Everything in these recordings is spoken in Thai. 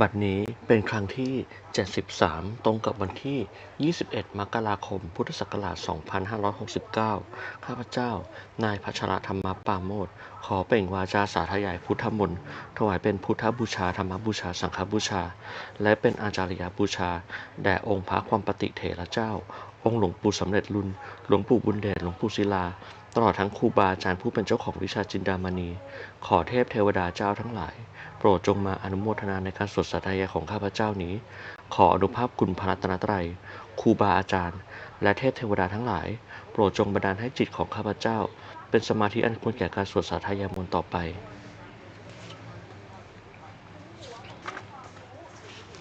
บัดนี้เป็นครั้งที่ 73 ตรงกับวันที่ 21 มกราคม พุทธศักราช 2569 ข้าพเจ้า นายพัชรธรรมปาโมทขอเปล่งวาจาสาธยายพุทธมนต์ถวายเป็นพุทธบูชาธรรมบูชา สังฆบูชา และเป็นอาจาริยบูชา แด่องค์พระความปฏิเถระเจ้า องค์หลวงปู่สำเร็จรุนหลวงปู่บุญเดชหลวงปู่ศิลา ตลอดทั้งครูบาอาจารย์ผู้เป็นเจ้าของวิชาจินดามณี ขอเทพเทวดาเจ้าทั้งหลาย ปรดจงมาอนุโมทนาในการสวดสาธยายของข้าพเจ้านี้ ขออนุภาพคุณพระรัตนตรัยครูบาอาจารย์ และเทพเทวดาทั้งหลาย โปรดจงบันดาลให้จิตของข้าพเจ้า เป็นสมาธิอันควรแก่การสวดสาธยายมนต์ต่อไป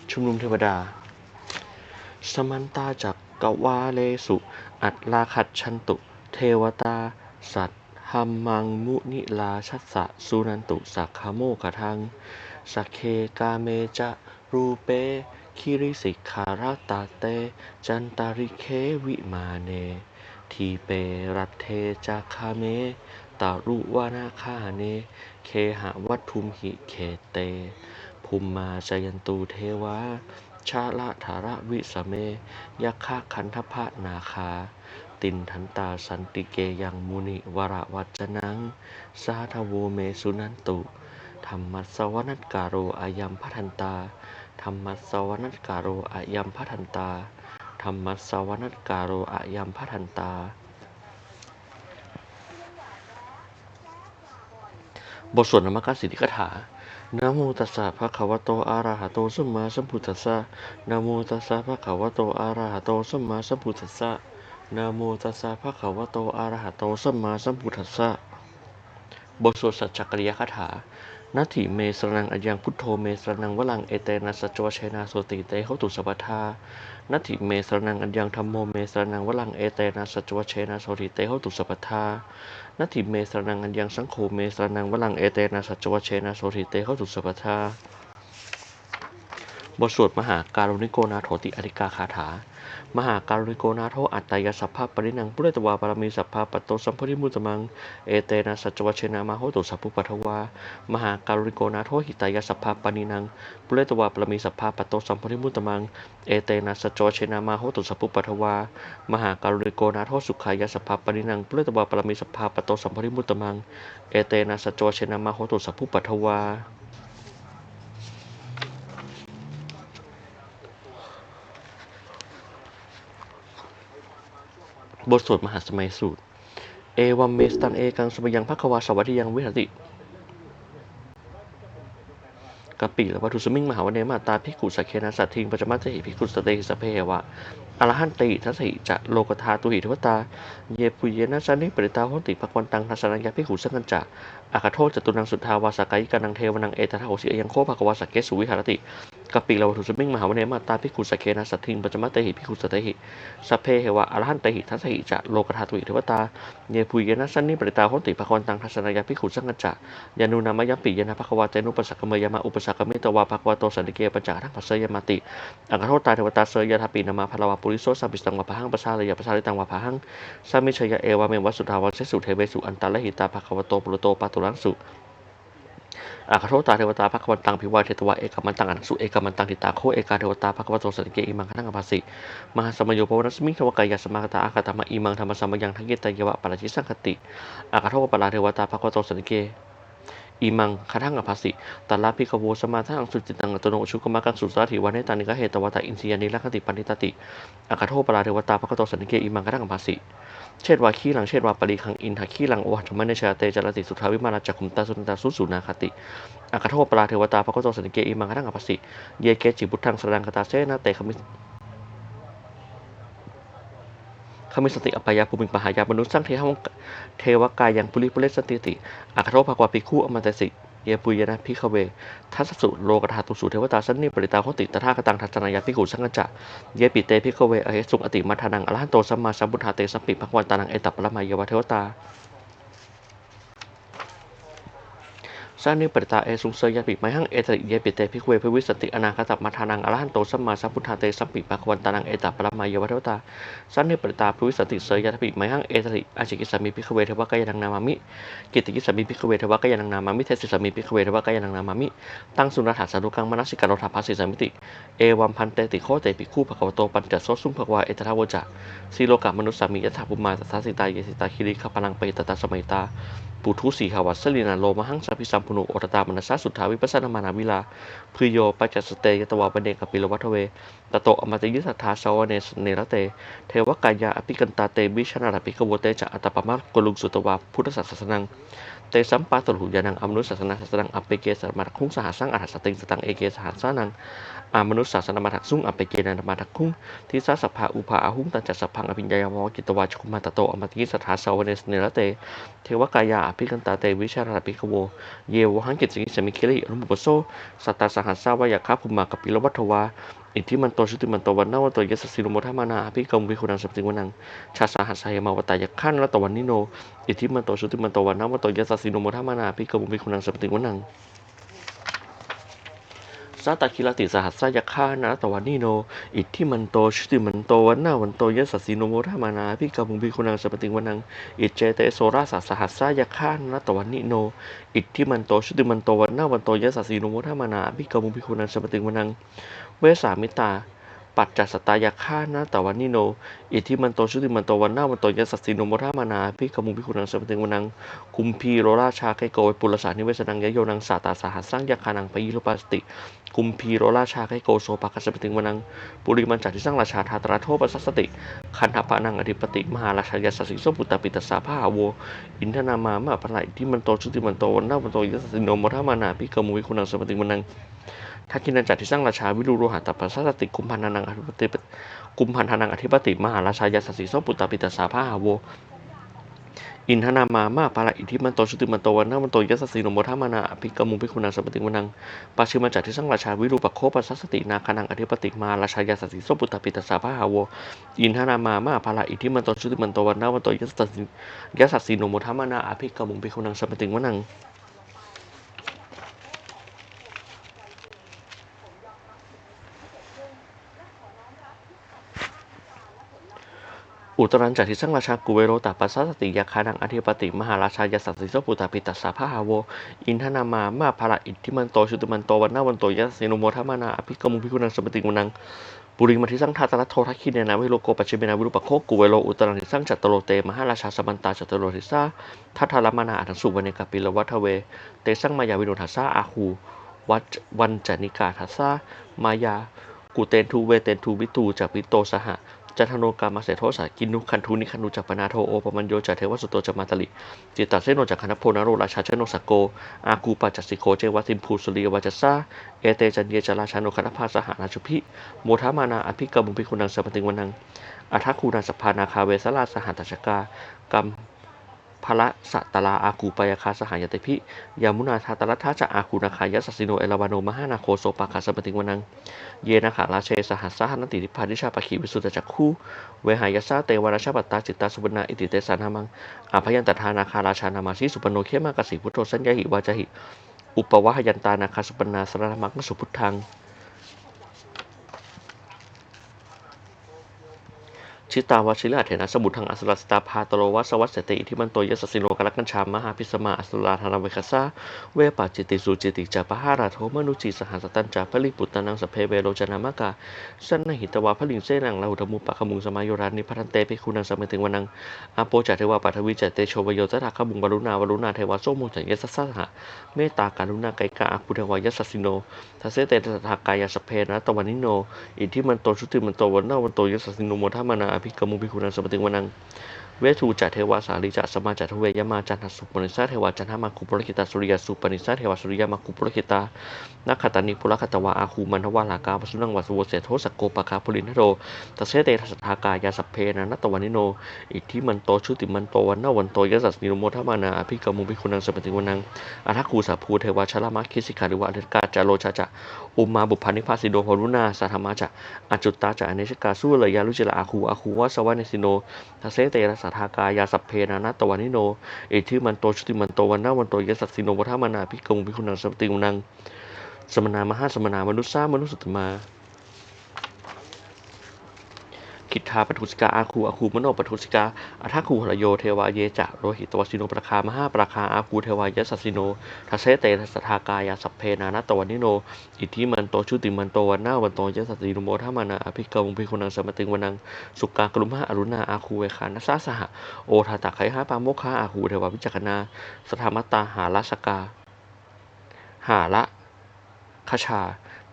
ชุมนุมเทวดา สมันตาจักกวาเลสุ อัตลาขัดชันตุ เทวตา สัต หัมมังมุนิลาชัสสะสุนันตุสักขโมกทัง สักเคกาเมจะรูเป คิริสิกขาราตาเต จันตาริเควิมาเน ทีเปรัตเทจาคาเมตารุวานาคาเน เคหะวัตทุมหิเคเต ภูมิมาจยันตูเทวา ชาละธาระวิสเมยักขะคันทพะนาคา ตินทันตาสันติเกยังมุนิวรวัจนัง สาทโวเมสุนันตุธรรมัสวนัตการโรอายัมพัทันตาธรรมัสวนัตการโรอายัมพัทันตาธรรมัสวนัตการโรอายัมพัทันตา บทสวดนมกสิทธิกถานะโมตัสสะภะคะวะโตอะระหะโตสัมมาสัมพุทธัสสะนะโมตัสสะภะคะวะโตอะระหะโตสัมมาสัมพุทธัสสะ นะโมตัสสะภะคะวะโต อะระหะโต สัมมาสัมพุทธัสสะ บทสวดสัจจกริยคาถานาถิเมสรนังอัญญังพุทโธเมสรนังวลังเอเตนะสัจจวเชนาโสติเตเขาตุสัพพทานาถิเมสรนังอัญญังธรรมโมเมสรนังวลังเอเตนะสัจจวเชนาโสติเตเขาตุสัพพทานาถิเมสรนังอัญญังสังโฆเมสรนังวลังเอเตนะสัจจวเชนะโสติเตเขาตุสัพพทาบทสวดมหาการุณิโกนาโถติอธิกาคาถา มหาการุณิโกนาโทอัตตายสัพพะปรินังปุเรตวาปรมีสัพพะปตโตสัมภริมุตตมัง เอเตนะสัจวัชเชนามาโหตุสัพพุปัทวามหาการุณิโกนาโทหิตายสัพพะปนินังปุเรตวาปรมีสัพพะปตโตสัมภริมุตตมัง เอเตนะสัจวัชเชนามาโหตุสัพพุปัทวามหาการุณิโกนาโทสุขายสัพพะปนินังปุเรตวาปรมีสัพพะปตโตสัมภริมุตตมัง เอเตนะสัจวัชเชนามาโหตุสัพพุปัทวา บทสวดมหาสมัยสูตร เอวัมเมสตันเอกังสมยังภควาสวัสดิยังวิหติกปิและวัตถุสมิงมหาวเนมาตาพิกุสเคนะสัตทิงปัจจมัตถิพิกุสเตหิสเพวะอรหันติทัสสิจะโลกธาตุหิทวตา เยปุเยนะสันนิปริตาโหติภควันตังทัสนัญญาพิกุสังกัญจะอาคโทจตุนังสุทธาวาสกายิกานังเทวนังเอตทาโหสิยังโคภควาสเกสุวิหารติ กปิและวัตถุสมิงมหาวเนมาตาพิกุสเคนะสัตทิงปัจจมัตถิพิกุสเตหิสพเพเหวะอรหันติทัสสิจะโลกธาตุหิทวตาเยปุยนะสันนิปริตาโหติภควันตังทัศนายาพิขุสังกจะยานุนามยัมปิยนะภควาเตนุปสักกเมยมาอุปสักกเมตวาภควาโตสันติเกปัญจาทังปัสเสยมาติอังคโทตาเทวตาเสยยทาปีนามาพลาวาปุริโสสัมปิสตังวาพหังปะชาเลยปะชาลิตังวาพหังสามิชยเอวาเมวัสสุทาวาเสสุเทเวสุอันตาลหิตาภควโตปุโรโตปาตุรังสุ อาคาโทตาเทวตาภควันตังพิวาเทตวะเอกมันตังอนังสุเอกมันตังทิตาโคเอกาเทวตาภควโตสันติเกอิมังคทังอภัสสิมหาสมโยปวนัสมิงทวกายสมาคตาอาคาตมะอิมังธรรมสมยังทังเกตยวะปราชิสังคติอาคาโทปปลาเทวตาภควโตสันติเกอิมังคทั้งอภัสสิตัลลาภิกโวสมาทังสุจิตังอัตโนชุกมะกังสุสาถิวันเนตานิกะเหตวตาอินทรียานิลักขติปันติตติอาคาโทปลาเทวตาภควโตสันเกอิมังคทังอภัสสิ เชตวาขี้หลังเชตวาปริคังอินทาขี้หลังโอหัตมะเนชาเตจารติสุทธาวิมาราจักขุมตาสุนตาสุสุนาคติอาคาโทปลาเทวตาภควโตสันติเกอิมังคทังอภัสสิเยเกจิบุทังสรังคตาเสนาเตขมิขมิสติอปายาภูมิปหายามนุษย์สร้างเทวเทวกายยังปุริปุเรสสติติอัครโทภควาภิกขุอมตสิ เยปุยนะพิคเว ทัสสุโลกธาตุสุเทวตาสันนิปริตาโหติตถาคตังทัศนายาพิกขุสังกัจจะเยปิเตพิคเวอเหสุงอติมัทานังอรหันโตสัมมาสัมพุทธาเตสัมปิภควันตานังเอตัปปรมายยวะเทวตา สร้างนิปริตาเอสุงเสยยปิไมหังเอตริเยปิเตพิกเวภวิสติอนาคตับมัทานังอรหันโตสัมมาสัมพุทธาเตสัมปิปะควันตานังเอตปรมายวัฏวตาสร้างนิปริตาภวิสติเสยยปิไมหังเอตริอาชิกิสามิพิกเวเทวะกายนังนามามิกิติกิสามิพิกเวเทวะกายนังนามามิเทสิสามิพิกเวเทวะกายนังนามามิตั้งสุนทรสานุกังมนัสิกาโรธาภัสสิสามิติเอวัมพันเตติโคเตปิคู่ภควโตปัญจโสสุมภควาเอตทาวจาสีโลกามนุสสามิยถาปุมาตถาสิตาเยสิตาคิริขพลังเปตตาสมัยตาปุถุสีหาวัสลินาโลมหังสัพพิสัมพุนุโอตตามนัสสะสุทธาวิปัสสนามานาวิลาพืโยปัจจสเตยตวาปเนกปิลวัทเวตโตอมตะยิสัทธาสาวเนสเนรเต เทวกายาอภิกันตาเตวิชนาราภิกโวเตจะอัตตปามะกลุงสุตวาพุทธศาสนังเตสัมปาตลุยานังอมนุษย์ศาสนาศาสนังอเปเกสมาคุงสหัสังอัฏฐสติงสตังเอเกสหัสสานัง อามนุษย์ศาสนามาทักซุ่งอัปเปเกนันมาทักคุ้งทิสาสภาอุปาอาหุงตันจัสสพังอภิญญายามวกิตวาจุคุมาตโตอมตะยิสัทธาสาวเนสเนรเต เทวกายาอภิกันตาเตวิชาราภิกโว เยวหังกิจสิสมิคิริอนุมุปโซสัตตาสหัสสาวายาคาภุมากับปิลวัตวาอิทธิมันโตชุติมันโตวันนาวันโตยสสสิโนโมทามานาอภิกรมวิคุนังสัมติวันังชาสาหัสสายมาวตายขั้นละตวันนิโน อิทธิมันโตชุติมันโตวันนาวันโตยสสสิโนโมทามานาอภิกรมวิคุนังสัมติวันัง สัตตคิรติสหัสสายคานะตวานิโน อิทธิมันโตชุติมันโตวันนาวันโตยสัสสิโนโมรามานาพิกรมวิคุนังสัมติงวันังอิจเจเตโสราสัสหัสสายคานะตวานิโน อิทธิมันโตชุติมันโตวันนาวันโตยสัสสิโนโมรามานาพิกรมวิคุนังสัมติงวันัง เวสามิตา ปัจจัสตายาฆ่านะตวันนิโน อิทธิมันโตชุติมันโตวันนาวันโตยัสสสิโนมทามานาพิกมุงพิคุนังสัมปติงวนังคุมพีโรราชาไกโกวิปุรสานิเวสนังยโยนังสาตาสาหัสสร้างยาคานังปยิรุปัสติคุมพีโรราชาไกโกโซปาคัสสปติงวนังปุริมันจัดที่สร้างราชาทาตราโทปัสสสติ คันธปานังอธิปติมหาราชายาสสิโสปุตตปิตสาภาโว อินทนามามาปะไหลที่มันโตชุติมันโตวันนาวันโตยัสสสิโนมทามานาพิกมุงพิคุนังสัมปติงวนัง ทักกินันจัดที่สร้างราชาวิรุโรหะตัปปัสสติกุมพันธนังอธิปติกุมพันธนังอธิปติมหาราชายาสสิโสปุตตปิตสาภาหาโวอินทนามามาปาละอิทธิมันโตชุติมันโตวันนามันโตยัสสสิโนโมทามานาอภิกมุงพิคุณังสมปติวนังปาชิมันจัดที่สร้างราชาวิรูปโคปัสสตินาคานังอธิปติมาราชายาสสิโสปุตตปิตสาภาหาโวอินทนามามาปาละอิทธิมันโตชุติมันโตวันนามันโตยัสสสิยัสสสิโนโมทามานาอภิกมุงพิคุณังสมปติวนัง อุตรันจักทิสังราชากุเวโรตาปัสสสติยาคานังอธิปติมหาราชายาสัสสิโสปุตตาปิตัสสาภาหาโว อินทนามามาภาระอิทธิมันโตชุติมันโตวันนาวันโตยัสสิโนโมทามานาอภิกมุพิคุนังสมติกุนังปุริมาทิสังทาตระโททักขิเนนาวิโลโกปัจฉิเมนาวิรุปโคกุเวโรอุตรันทิสังจัตตโรเตมหาราชาสมันตาจัตตโรทิสาทัทธารมานาอัตสุวรรณกัปปิลวัฒเว เตสังมายาวิโนทัสสาอาหูวัจวันจนิกาทัสสามายากุเตนทูเวเตนทูวิตูจากวิโตสหะ จันทโนกามาเสโทสากินุคันทุนิคันุจักปนาโทโอปมัญโยจัเทวสุโตจมาตลิจิตตัสเสโนจักคณพโพนโรราชาเชโนสโก อากูปัจจสิโคเจวัติมภูสุริยวัจสาเอเตจันเยจราชาโนคณพาสหาราชุพิโมทามานาอภิกรรมุพิคุนังสัมปติงวนังอัทคูนาสภานาคาเวสลาสหัตชกากรรม พระสัตตลาอากูปยคาสหายติพิยามุนาทาตรัทธาจะอาคูนาคายสสสิโนเอลวาโนมหานาโคโซปาคาสปติงวนัง เยนะขาราเชสหัสสหนติทิพานิชาปขีวิสุทธจักคู่เวหายาซาเตวราชปัตตาจิตตาสุวรรณาอิติเตสานามังอาพยันตทานาคาราชานามาสีสุปโนเขมากสิพุทโธสัญญาหิวาจหิ อุปวะหยันตานาคาสุปนาสรณมังสุพุทธัง ชิตาวชิลาเถนะสมุทังอสุรสตาพาตโรวัสวัสเสติที่มันโตยสสิโนกรักกัญชามหาพิสมาอสุราธนาเวคสาเวปาจิติสุจิติจาปหาราโทมนุจิสหัสตันจาพลิปุตตนังสเพเวโรจนามกาสันนหิตวาพลิงเสนังลาหุธมุปะขมุงสมายรานิพันเตปิคุนังสมัยถึงวันังอาโปจัตเทวาปัทวิจัตเตโชวโยตถาขมุงวรุณาวรุณาเทวาโสมุจัยยสสหะเมตตาการุณาไกกาอาคุเทวายสสิโนทัสเสเตตถากายสเพนะตวันิโนอิทธิมันโตชุติมันโตวันนาวันโตยสสิโนโมทามานาอภิกร เวทูจัตเทวาสาลีจัสมาจัตทเวยมาจันทสุปนิสาเทวาจันทมาคุปรคิตาสุริยสุปนิสาเทวาสุริยมาคุปรคิตานักขตานิปุรคตวาอาคูมันทวาลากาปสุนังวัสวเสโทสกโกปะคาปุรินทโรตัสเสเตทัสทากายาสัพเพนะนัตวันิโน อิทธิมันโตชุติมันโตวันนาวันโตยสัสนิโรโมทามานาอภิกรมุพิคุนังสมติวันังอาทัคคูสัพูเทวาชลามาคิสิกาลิวะอันกาจาโลชาจะอุมาบุพานิพาสิโดพรุณาสัทธมาจะอจุตตาจะอเนชกาสู้เลยยาลุจิลาอาคูอาคูวาสวาเนสิโนทัสเสเตระสัทากายาสัพเพนานาตวานิโน เอทิมันโตชุติมันโตวันนาวันโตยสัตสิโนวัฏมานาพิกงพิคุณังสัมติงนังสมนามหาสมนามนุษย์สามนุษย์สุตมา คิทธาปทุสิกาอาคูอาคูมโนปทุสิกาอัทาคูหรโยเทวาเยจะโรหิตวสิโนปราคามหาปราคาอาคูเทวายสัสสิโนทัเสเตทัสทากายาสัพเพนานาตวันนิโน อิทธิมันโตชุติมันโตวันนาวันโตยสัสสิโนโมทามานาอภิกรมพิคนังสมติงวนังสุกากรุมหาอรุณาอาคูเวคานัสสาสหะโอทาตะไคหาปาโมคาอาคูเทวาวิจักนาสธรรมตาหาราสกาหาละคชา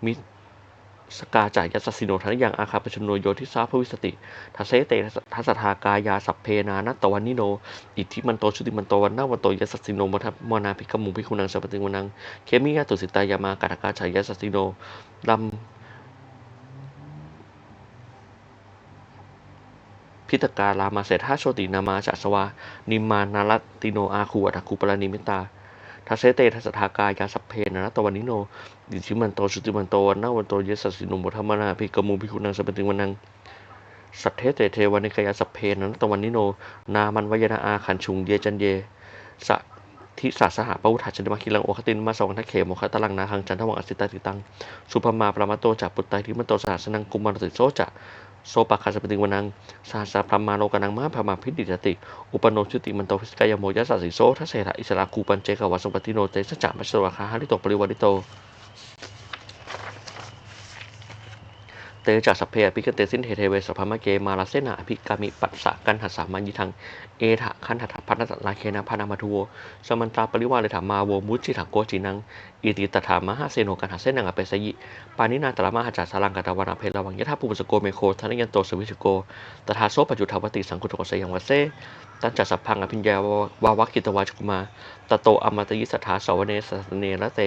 มิ สกาจายัสสิโนทันยังอาคาปชนโนโยทิสาภวิสติทัเสเตทัสทากายาสัพเพนานัตตวันนิโน อิทธิมันโตชุติมันโตวันนาวันโตยัสสิโนมทัมนาภิกมุงภิคุนังสัพติงวนัง เคมิยาตุสิตายามากาตกาชายัสสิโนลำพิตการามาเสถาโชตินามาจัสวา นิมมานาลติโนอาคูอัตคูปรานิมิตา ทัสเสเตทัสทากายาสัพเพนะนะตวันนิโนดิชิมันโตชุติมันโตวันนาวันโตเยสัสินุมธรรมนาภิกมุพิคุนังสัพพติวันนังสัทเทเตเทวันิกายาสัพเพนะนะตวันนิโน นามันวยนาอาขันชุงเยจันเยสะทิสาสหปวุฒาชนมาคิลังโอคตินมาสองทักเขมโมคตลังนาคังจันทวังอสิตาติตัง สุภมาปรามาโตจัปุตตาทิมันโตสหัสนังกุมารติโซจะ โซปะคาสปติงวนังสาสาพรมมาโลกนังมาพรมาพิติจติ อุปโนชุติมันโตพิสกายโมยัสสิโซทัสเสระอิสระคูปันเจกวัสสุปติโนเตสจามัสสวะคาหาริโตปริวาริโต ตจัสสพเพอภิกเตสินเทเทเวสพมะเกมาลาเสนาอภิกามิปัสสะกันหัสสามัญญิทังเอถะคันหัพันธลาเคนะพานามาทุโวสมันตาปริวาเลถามาโวมุจิถักโกจินังอิติตถามหาเสโนกันหัสเสนังอเปสยิปานินาตระมาหาจัสสารังกตวานาเพลวังยะธาภูมิสโกเมโคทานยันโตสวิชโกตถาโสปจุทาวติสังคุตโกสยังวะเซ ตันจัสสพพังอภิญญาวาวากิตวาจกุมาตโตอมตยิสถาสวเนสสเนระเต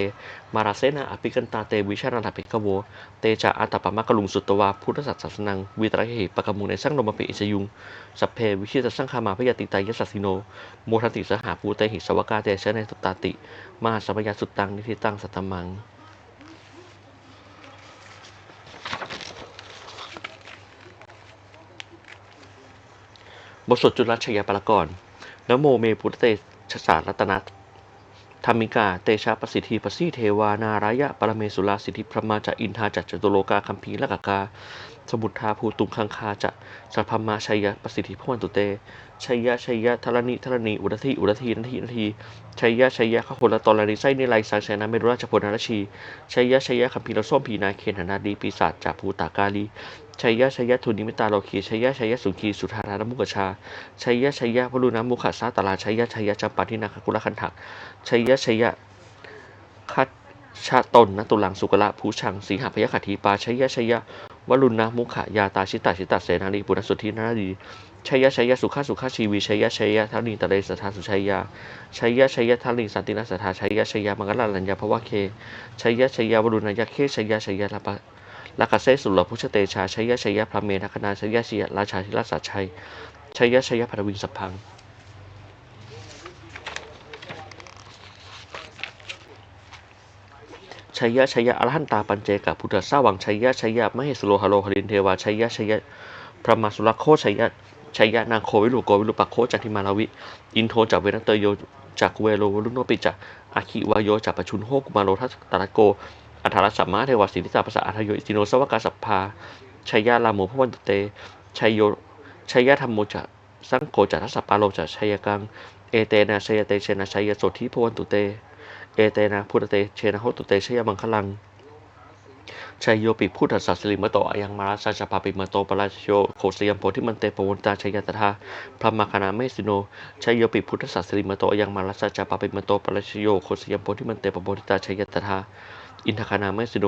มาราเสนาอภิกันตาเตวิชานันทภิกขโว เตจาอัตตปมะกะลุงสุตตวาพุทธสัตสสนังวีตระเหปะกมุงในสร้างนมปิอิสยุงสัพเพวิชิตสังขามาพยติตายสัสสิโน โมทันติสหาภูเตหิสวกาเตชะในสุตตาติมหาสัมปยาสุตตังนิทิตังสัตตมัง บทสวดจุลชยาปรากรนโมเมพุทธเตชสารัตนะธรรมิกา เตชะประสิทธิปสีเทวานารายะ ปรเมสุลาสิทธิพระมาจาอินทาจัจจตุโลกาคัมภีละกากาสมุทธาภูตุงคังคาจะสัพพมาชัยยะประสิทธิพวันตุเตชัยยะชัยยะธรณีธรณีอุรธีอุรธีนาทีนาทีชัยยะชัยยะข้าพลตรณีไส้ในไลสังเสนาเมรุราชพลนาราชีชัยยะชัยยะคัมภีรส้มพีนาเคนหนาดีปีศาจจากภูตากาลีชัยยะชัยยะทุนิมิตาโลคีชัยยะชัยยะสุขีสุธารานมุกชาชัยยะชัยยะวรุณามุขสาตลาชัยยะชัยยะจำปาทินาคกุลคันถักชัยยะชัยยะคัดชาตนนตุลังสุกละภูชังสีหพยขัตถีปาชัยยะชัยยะ วรุณามุขยาตาชิตาชิตาเสนาลีปุณสุทธินารีชัยยะชัยยะสุขสุขชีวีชัยยะชัยยะทันีตะเลสถาสุชัยยาชัยยะชัยยะทันีสันตินาสถาชัยยะชัยยะมังกรลัญญาภวะเคชัยยะชัยยะวรุณายะเคชัยยะชัยยะลาปะลักขเสสุลพุชเตชาชัยยะชัยยะพระเมธคณาชัยยะชัยยะราชาธิราชสัจชัยชัยยะชัยยะพัทวิงสัพพัง ชัยยะชัยยะอรหันตาปัญเจกับพุทธสาวังชัยยะชัยยะมเหสโลหะโลหรินเทวาชัยยะชัยยะพระมาสุรโคชัยยะชัยยะนางโควิลุโกวิลุปักโคจักทิมาลาวิ อินโทจากเวนัตเตโยจากเวโลวรุโนปิจากอาคิวายโยจากปชุนโฮกุมาโลทัสตระโกอัฏฐรสัมมาเทวสิทธิตาภาษาอัทโยอิติโนสวกาสัพพาชัยยะลาโมพระวันตุเตชัยโยชัยยะธรรมโมจะสังโฆจะทัสสปาโลจะชัยกัง เอเตนะชัยเตเชนะชัยโสธิพระวันตุเต เอเตนะพุทธเตเชนะโหตุเตชยมังคลังชัยโยปิพุทธศาสลิมโตอายังมาราชาชปาปิมโตปราชโยโคสยมโพธิมันเตปวนตาชัยตถาพระมาคณาเมสิโนชัยโยปิพุทธศาสลิมโตอายังมาราชาชปาปิมโตปราชโยโคสยมโพธิมันเตปวนตาชัยตถาอินทคานาเมสิโน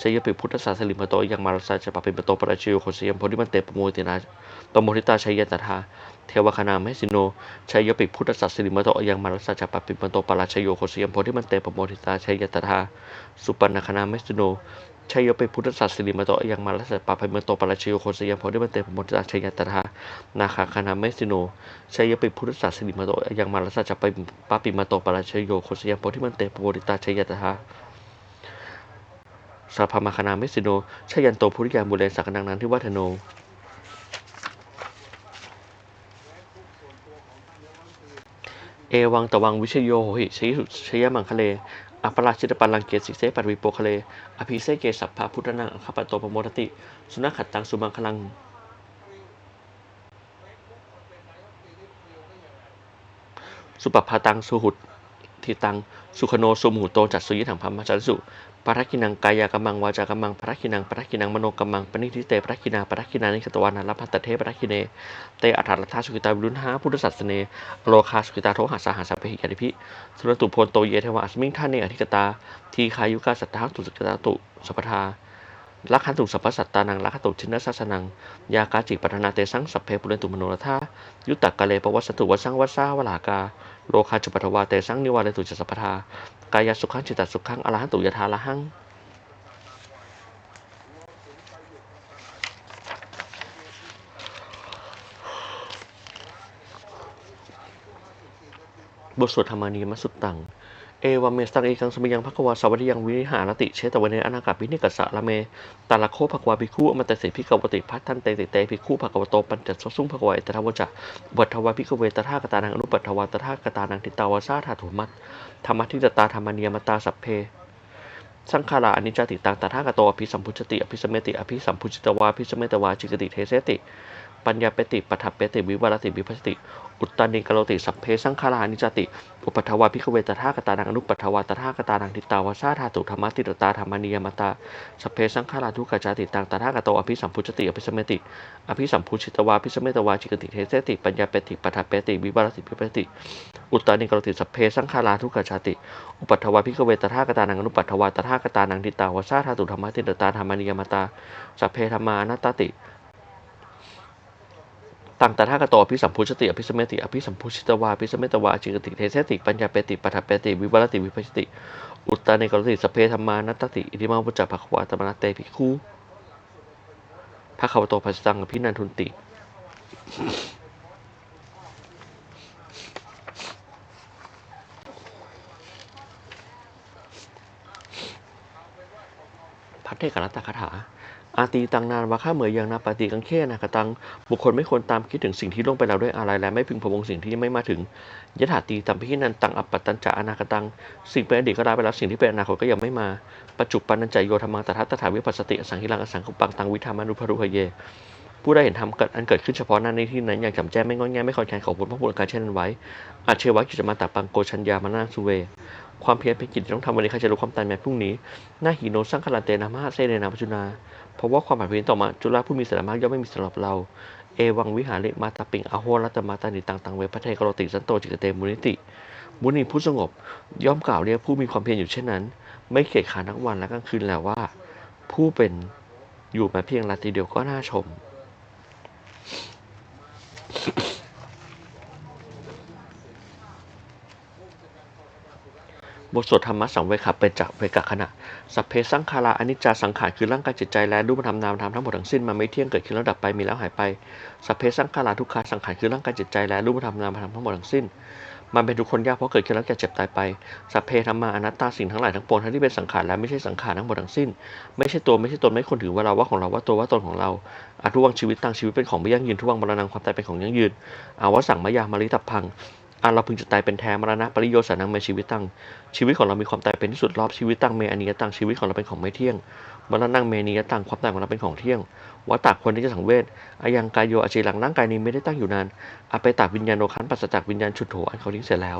ชัยปิพุทธศาสลิมโตยังมาราชาจปะเป็นปโตปราชโยโคสยมโพธิมันเตปโมตินาปโมทิตาชัยตถา เทวคานาเมสิโนชัยยปิพุทธศาสลิมโตยังมาราชาจะปะเป็นโตปราชโยโคสยมโพธิมันเตปโมทิตาชัยตถาสุปันนคานาเมสิโนชัยยปิพุทธศาสลิมโตยังมาราชาปะเป็นโตปราชโยโคสยมโพธิมันเตปโมทิตาชัยตถานาคาคานาเมสิโนชัยยปิพุทธศาสลิมโตยังมาราชาจะปะเป็นปปิมโตปราชโยโคสยมโพธิมันเตปโมทิตาชัยตถาสัพพมาคณาเมสิโนชยันโตภุริยาบุเรสักนังนันที่วัฒโน เวังตะวังวิชโยโหหิชยสุชยมังคะเลอัปราชิตปันลังเกสิเสปัตวิโปคะเลอภิเสเกสัพพาพุทธนังอัคปโตปโมทติ สุนัขขัดตังสุมังคลัง สุปปาตังสุหุตทิตัง สุขโนสุมหุโตจัดสุยิถังพัมมจันสุ ปรักินังกายกรรมังวาจากรรมังปรักินังปรักินังมโนกรรมังปณิทิเตปรักินาปรักินานิคตวานาลพัตตเทปรักิเนเตอัฏฐรัตถาสุขิตาวิรุณหาพุทธสัสเนโลคาสุขิตาโทหาสาหาสัพเพหิยาธิพิสุรตุพนโตเยเทวะอสมิงท่านเนอธิกตา ทีคายุกาสัตถาตุสุขิตาตุสัพพทาลักขันตุสัพพสัตตานังลักขตุชินสัสนัง ยากาจิปัฒนาเตสังสัพเพปุเรนตุมโนรธายุตตะกะเลปวัสสตุวัสังวัสสาวลากาโลคาจุปัทวาเตสังนิวาเลตุจสัพพทา กายสุขังจิตตสุขังอรหันตุยธาละหังบทสวดธรรมานียมสุตตัง เอวาเมสตังเอกังสมยังภควาสวัสดิยังวิหารติเชตวันเนอนาคาปินิกัสะละเมตาละโคภควาภิกขุอมตะเสพิกวติพัฒทันเตติเตภิกขุภควโตปัญจสสุงภควาเอตทวจะวัฏวาภิกเวตถากตานังอนุปัฏฐวาตถากตานังทิตาวาสาธาถุมัตธรรมทิตตาธรรมานียมตาสัพเพสังขาราอนิจจติตังตถากโตอภิสัมพุชติอภิสมเมติอภิสัมพุชิตวาอภิสมเมตวาจิกติเทเสติ ปัญญาเปติปัฏฐเปติวิวารติวิพัสติ อุตตานิกโลติสัพเพสังขารานิจติ อุปัฏฐวาพิกเวตถากตานังอนุปัฏฐวาตถากตานังทิตาวาสาธาตุธรรมติตตาธรรมนิยมตาสัพเพสังขาราทุกขจาติตังตถากโตอภิสัมพุชติอภิสมเมติอภิสัมพุชิตวาอภิสมเมตวาจิกติเทเสติปัญญาเปติปัฏฐเปติวิวารติวิพัสติ อุตตานิกโลติสัพเพสังขาราทุกขจาติ อุปัฏฐวาพิกเวตถากตานังอนุปัฏฐวาตถากตานังทิตาวาสาธาตุธรรมติตตาธรรมนิยมตาสัพเพธรรมานัตติ ตังตถาคโตอภิสัมพุชติอภิสมเมติอภิสัมพุชิตวาอภิสมเมตวาจิกติเทเสติปัญญาเปติปัฏฐเปติวิวัรติวิปัสสติ อุตตาเนกรติสเพธรรมานัตติอิทิมาวุจจภควาตมนาเตภิกขุพระขาวโตภัสสังอภินันทุนติพัทเทกรัตตคาถา อาตีตังนานวะข้าเหมยยังนาปฏิกังเขนากตัง บุคคลไม่ควรตามคิดถึงสิ่งที่ล่วงไปแล้วด้วยอะไรและไม่พึงพะวงสิ่งที่ยังไม่มาถึงยถาตีตัมพินันตังอัปปตัญจะอนาคตัง สิ่งเป็นอดีตก็ได้ไปแล้วสิ่งที่เป็นอนาคตก็ยังไม่มาปัจจุปันนันจโยธรรมังตถาตถาวิปัสสติสังหิรังอสังคุปังตังวิธามานุภรุหเย ผู้ได้เห็นธรรมเกิดอันเกิดขึ้นเฉพาะหน้าในที่นั้นอย่างจำแจ้งไม่งอนแงไม่คอนแคลนของบุญพระบุญการเช่นนั้นไว้อาเชวะกิจมาตาปังโกชัญญามานาสุเว ความเพียรเป็นกิจที่ต้องทำวันนี้ใครจะรู้ความตายแม้พรุ่งนี้หน้าหีโนสังคลาเตนามาเซเนนาปจุนา เพราะว่าความผันเพียนต่อมาจุฬาผู้มีสารมากย่อมไม่มีสำหรับเรา เอวังวิหาริมาตาปิงอโหรัตมาตานิตังตังเวพระเทกโรติสันโตจิกเตมุนิติ มุนีผู้สงบ ย่อมกล่าวเรียกผู้มีความเพียรอยู่เช่นนั้น ไม่เกียจขานทั้งวันและกลางคืนแล้วว่า ผู้เป็นอยู่มาเพียงราตรีเดียวก็น่าชม บทสวดธรรมะสังเวคับเป็นจากเวกขณะ สัพเพสังขาราอนิจจาสังขารคือร่างกายจิตใจและรูปธรรมนามธรรมทั้งหมดทั้งสิ้นมันไม่เที่ยงเกิดขึ้นแล้วดับไปมีแล้วหายไป สัพเพสังขาราทุกขาสังขารคือร่างกายจิตใจและรูปธรรมนามธรรมทั้งหมดทั้งสิ้น มันเป็นทุกคนยากเพราะเกิดขึ้นแล้วแก่เจ็บตายไป สัพเพธรรมาอนัตตาสิ่งทั้งหลายทั้งปวงทั้งที่เป็นสังขารและไม่ใช่สังขารทั้งหมดทั้งสิ้น ไม่ใช่ตัวไม่ใช่ตนไม่ควรถือว่าเราว่าของเราว่าตัวว่าตนของเราอาทุวังชีวิตต่างชีวิตเป็นของไม่ยั่งยืนทุวังมรณะความตายเป็นของยั่งยืนอาวสังมายามาริตับพัง อาเราพึงจะตายเป็นแท้มรณะปริโยสานังเมชีวิตตังชีวิตของเรามีความตายเป็นที่สุดรอบชีวิตตังเมอนิยตังชีวิตของเราเป็นของไม่เที่ยงมรณะเมนิยตังความตายของเราเป็นของเที่ยงวัตตาคนที่จะสังเวชอายังกายโยอาชีหลังร่างกายนี้ไม่ได้ตั้งอยู่นานอาไปตากวิญญาณโนคันปัสสจากวิญญาณฉุดโถอันเขาทิ้งเสร็จแล้ว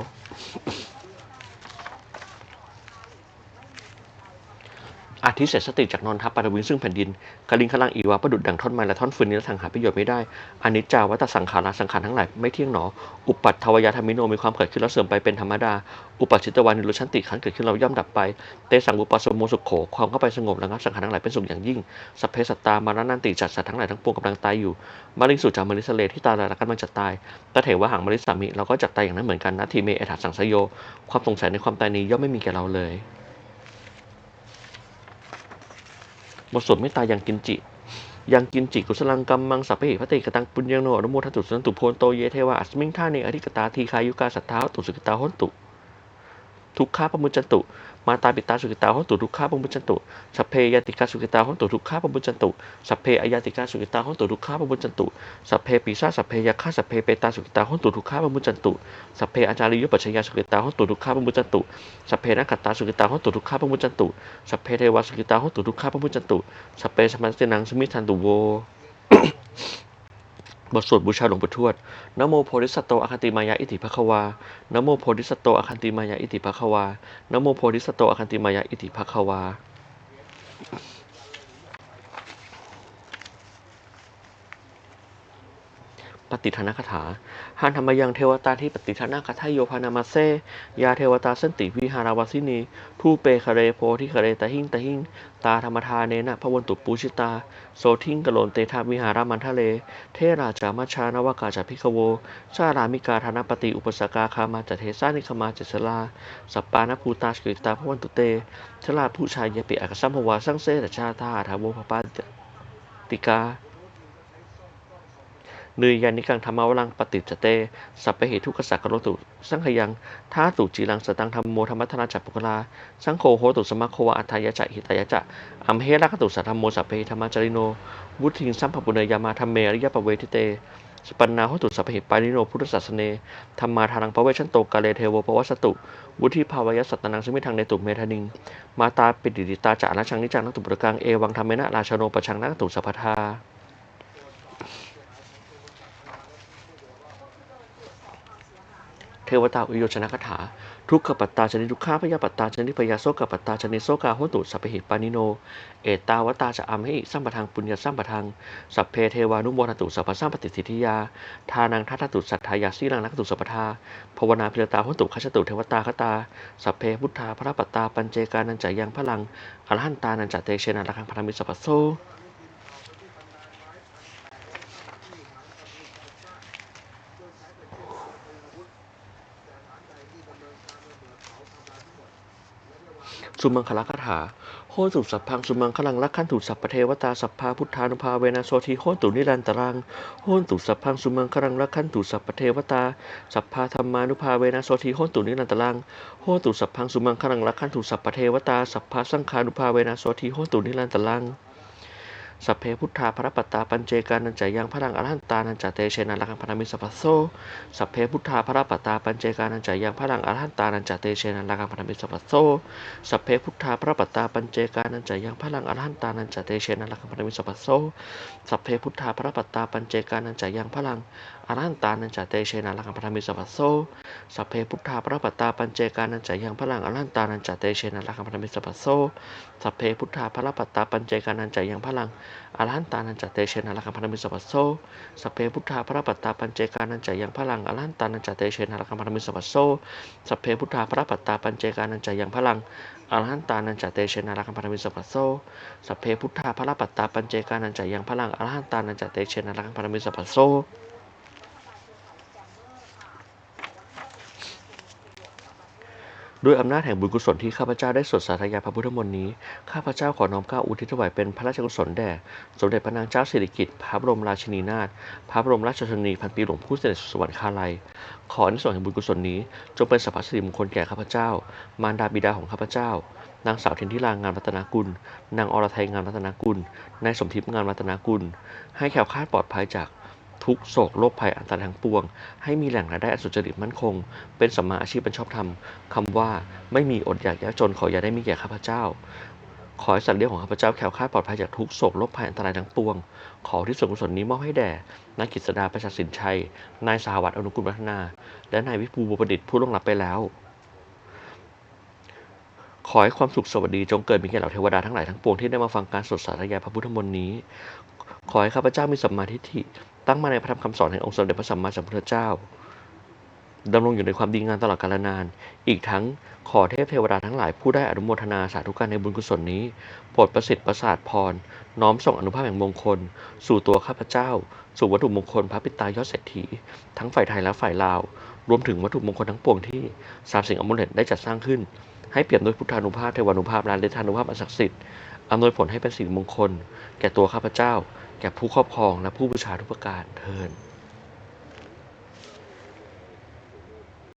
อาทิเศษสติจากนอนทับปฐวินซึ่งแผ่นดินกลิงขลังอีวาประดุดดังท่อนไม้และท่อนฟืนนี้และทางหาประโยชน์ไม่ได้อนิจจาวัตสังขาราสังขารทั้งหลายไม่เที่ยงหนอ อุปัตถวยธรรมิโนมีความเกิดขึ้นแล้วเสื่อมไปเป็นธรรมดา อุปัชิตวานิโรชันติขันเกิดขึ้นเราย่อมดับไป เตสังอุปสมโมสุขโขความเข้าไปสงบระงับสังขารทั้งหลายเป็นสุขอย่างยิ่ง สัพเพสัตตามารนันติจัดสัตว์ทั้งหลายทั้งปวงกำลังตายอยู่ มาริสุจามาริสเลที่ตายแล้วกำลังจะตายตเถวะหังมาริสามิเราก็จักตายอย่างนั้นเหมือนกันนาทีเมเอถาสังสโย ความสงสัยในความตายนี้ย่อมไม่มีแก่เราเลย บทสวดเมตตายังกินจิ ยังกินจิกุศลังกัมมังสัพเพหิพัติกตังปุญญโนอนุโมทัตุสันตุโพนโตเยเทวะอัสมิงท่าเนอธิกตาทีคายุกาสัทธาตุสุกตาหนตุ ทุกข้าปมุจจตุ มาตาปิตาสุกิตาโหตุทุกขาปมุจจันตุสัพเพยติกาสุกิตาโหตุทุกขาปมุจจันตุสัพเพอายติกาสุกิตาโหตุทุกขาปมุจจันตุสัพเพปีศาสัพเพยาฆาสัพเพเปตาสุกิตาโหตุทุกขาปมุจจันตุสัพเพอาจาริยุปัชยาสุกิตาโหตุทุกขาปมุจจันตุสัพเพนักขตาสุกิตาโหตุทุกขาปมุจจันตุสัพเพเทวาสุกิตาโหตุทุกขาปมุจจันตุสัพเพสมัสตินังสมิทันตุโว บทสวดบูชาหลวงปู่ทวดนโมโพธิสัตว์โตอคันติมายาอิติภควานโมโพธิสัตว์โตอคันติมายาอิติภควานโมโพธิสัตว์โตอคันติมายาอิติภควา ปฏิทานคาถาหันธรรมยังเทวตาที่ปฏิทานคาทายโยพานามาเซยาเทวตาสันติวิหาราวสินีทูเปคะเรโพธิคะเรตะหิงตะหิงตาธรรมทาเนนะพระวันตุปูชิตา โสทิงกะโลนเตทาวิหารามันทะเล เทราจามัชานวากาจาพิกโว ชารามิกาธนปฏิอุปสกาคามาจเทสานิคมาจสลา สัปปานภูตาสกิตาพระวันตุเตชลาผู้ชายยปิอักสัมภวาสังเสตชาตาถาโวภปาติกา นืยานิกังธรรมวรังปฏิจเต สัพเพเหิทุกขสักกโรตุ สังขยังท้าตุจีรังสตังธรรมโมธรรมัทนาจัปปุกลา สังโฆโหตุสมะโควะอัฏฐายจะหิตายจะอัมเหรักตุสัทธรรมโมสัพเพหิธรรมจริโน วุทิงสัมภปุเนยามาธรรมเมริยปเวทิเตสปันนาโหตุสัพเพหิปานิโนพุทธศาสเนธรรมาทานังปะเวชันโตกาเลเทวปวัสสตุ วุธิภาวยสัตตนังสมิทังเนตุเมธานิง มาตาปิดิดิตาจานะชังนิจังนักตุปรกังเอวังธรรมเมนะราชโนปชังนักตุสัพพทา เทวตาอุโยชนะคาถา ทุกขปัตตาชนิทุกข้าพยาปัตตาชนิพยาโสกปัตตาชนิโสกาโหตุสัพเพหิปานิโน เอตาวตาจะอัมหิสัมปทังปุญญาสัมปทัง สัพเพเทวานุโมทตุสัพพสัมปติสิทธิยา ทานังทัตตุสัทธายาสีลังนักตุสัพพทาภาวนาพิรตาโหตุขชตุเทวตาคตา สัพเพพุทธาพระปัตตาปัญเจกานันจายังพลังอรหันตานันจเตเชนะระคังพรมิสัพพโซ สุมังคลคาถาโหตุสัพพังสุมังคลังลักขันตุสัพพเทวตาสัพพาพุทธานุภาเวนะโสทีโหตุนิรันตรังโหตุสัพพังสุมังคลังลักขันตุสัพพเทวตาสัพพาธรรมานุภาเวนะโสทีโหตุนิรันตรังโหตุสัพพังสุมังคลังลักขันตุสัพพเทวตาสัพพาสังฆานุภาเวนะโสทีโหตุนิรันตรัง สัพเพพุทธาพระปัตตาปัญเจกานันจายังพระังอรหันตานันจเตเชนะลังพนามิสัพโซสัพเพพุทธาพระปัตตาปัญเจกานันจายังพระังอรหันตานันจเตเชนะลังพนามิสัพโซสัพเพพุทธาพระปัตตาปัญเจกานันจายังพระังอรหันตานันจเตเชนะลังพนามิสัพโซสัพเพพุทธาพระปัตตาปัญเจกานันจายังพระัง อารันตานันจเตเชนะลังพนามิสัพโซสัพเพพุทธาพระปัตตาปัญเจกานันจายังพลังอารันตานันจเตเชนะลังพนามิสัพโซสัพเพพุทธาพระปัตตาปัญเจกานันจายังพลังอารันตานันจเตเชนะลังพนามิสัพโซสัพเพพุทธาพระปัตตาปัญเจกานันจายังพลังอารันตานันจเตเชนะลังพนามิสัพโซสัพเพพุทธาพระปัตตาปัญเจกานันจายังพลังอรหันตานันจเตเชนะลังพนามิสัพโซสัพเพพุทธาพระปัตตาปัญเจกานันจายังพลังอรหันตานันจเตเชนะลังพนามิสัพพโซ ด้วยอำนาจแห่งบุญกุศลที่ข้าพเจ้าได้สวดสาธยายพระพุทธมนต์นี้ ข้าพเจ้าขอน้อมเกล้าอุทิศถวายเป็นพระราชกุศลแด่ สมเด็จพระนางเจ้าสิริกิติ์ พระบรมราชินีนาถ พระบรมราชชนนีพันปีหลวงผู้เสด็จสวรรคาลัย ขอในส่วนแห่งบุญกุศลนี้ จงเป็นสัพพสิริมงคลแก่ข้าพเจ้า มารดาบิดาของข้าพเจ้า นางสาวเทนทิรางานรัตนากุล นางอรไทยงานรัตนากุล นายสมทิพย์งานรัตนากุล ให้แคล้วคาดปลอดภัยจาก ทุกโศกโรคภัยอันตรายทั้งปวง ให้มีแหล่งรายได้อันสุจริตมั่นคง เป็นสัมมาอาชีพเป็นชอบธรรมคำว่าไม่มีอดอยากยากจนขออย่าได้มีแก่ข้าพเจ้า ขอให้สัตว์เลี้ยงของข้าพเจ้าแคล้วคลาปลอดภัยจากทุกโศกโรคภัยอันตรายทั้งปวง ขอที่ส่วนกุศลนี้มอบให้แด่นายกฤษดาประชาสินชัย นายสหวัตรอนุกุลวัฒนา และนายวิภูบุประดิษฐ์ผู้ล่วงลับไปแล้วขอให้ความสุขสวัสดีจงเกิดมีแก่เหล่าเทวดาทั้งหลายทั้งปวงที่ได้มาฟังการสวดสาธยายพระพุทธมนต์นี้ ขอให้ข้าพเจ้ามีสัมมาทิฏฐิ ตั้งมาในพระธรรมคำสอนแห่งองค์สมเด็จพระสัมมาสัมพุทธเจ้าดำรงอยู่ในความดีงามตลอดกาลนาน อีกทั้งขอเทพเทวดาทั้งหลายผู้ได้อนุโมทนาสาธุการในบุญกุศลนี้โปรดประสิทธิ์ประสาทพร น้อมส่งอนุภาพแห่งมงคล สู่ตัวข้าพเจ้า สู่วัตถุมงคลพระปิตายอดเศรษฐี ทั้งฝ่ายไทยและฝ่ายลาว รวมถึงวัตถุมงคลทั้งปวงที่สามสิ่งอมุลเลตได้จัดสร้างขึ้น ให้เปรียบด้วยพุทธานุภาพเทวานุภาพและฤทธานุภาพอันศักดิ์สิทธิ์อำนวยผลให้เป็นสิ่งมงคล แก่ตัวข้าพเจ้า แก่ผู้ครอบครองและผู้บูชาทุกประการเทิน